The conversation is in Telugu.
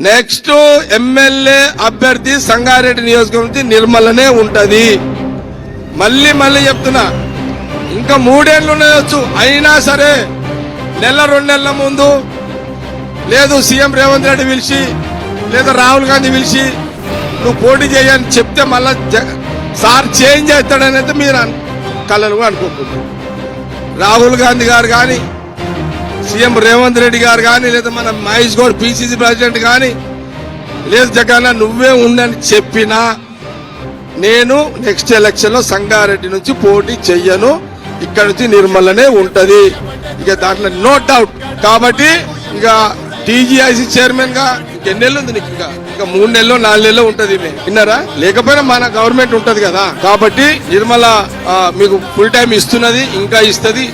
నెక్స్ట్ ఎమ్మెల్యే అభ్యర్థి సంగారెడ్డి నియోజకవర్గం నిర్మలనే ఉంటది. మళ్ళీ మళ్ళీ చెప్తున్నా ఇంకా మూడేళ్ళు ఉండవచ్చు అయినా సరే నెల రెండు నెలల ముందు లేదు సీఎం రేవంత్ రెడ్డి పిలిచి లేదా రాహుల్ గాంధీ పిలిచి నువ్వు పోటీ చేయని చెప్తే మళ్ళా సార్ చేంజ్ చేస్తాడనేది మీరు కలలుగా అనుకుంటున్నాను రాహుల్ గాంధీ గారు కానీ సీఎం రేవంత్ రెడ్డి గారు కానీ లేదా మన మహేష్ గౌడ్ పిసిసి ప్రెసిడెంట్ కానీ లేదు జగన్ నువ్వే ఉండని చెప్పినా నేను నెక్స్ట్ ఎలక్షన్లో సంగారెడ్డి నుంచి పోటీ చెయ్యను. ఇక్కడ నుంచి నిర్మలనే ఉంటుంది. ఇక దాంట్లో నో డౌట్ కాబట్టి ఇక టీజీఐసి చైర్మన్గా ఎన్ని నెలలు ఉంది నీకు ఇంకా? ఇంకా మూడు నెలలు నాలుగు నెలలు ఉంటది విన్నారా? లేకపోయినా మన గవర్నమెంట్ ఉంటది కదా. కాబట్టి నిర్మల మీకు ఫుల్ టైం ఇస్తున్నది ఇంకా ఇస్తుంది.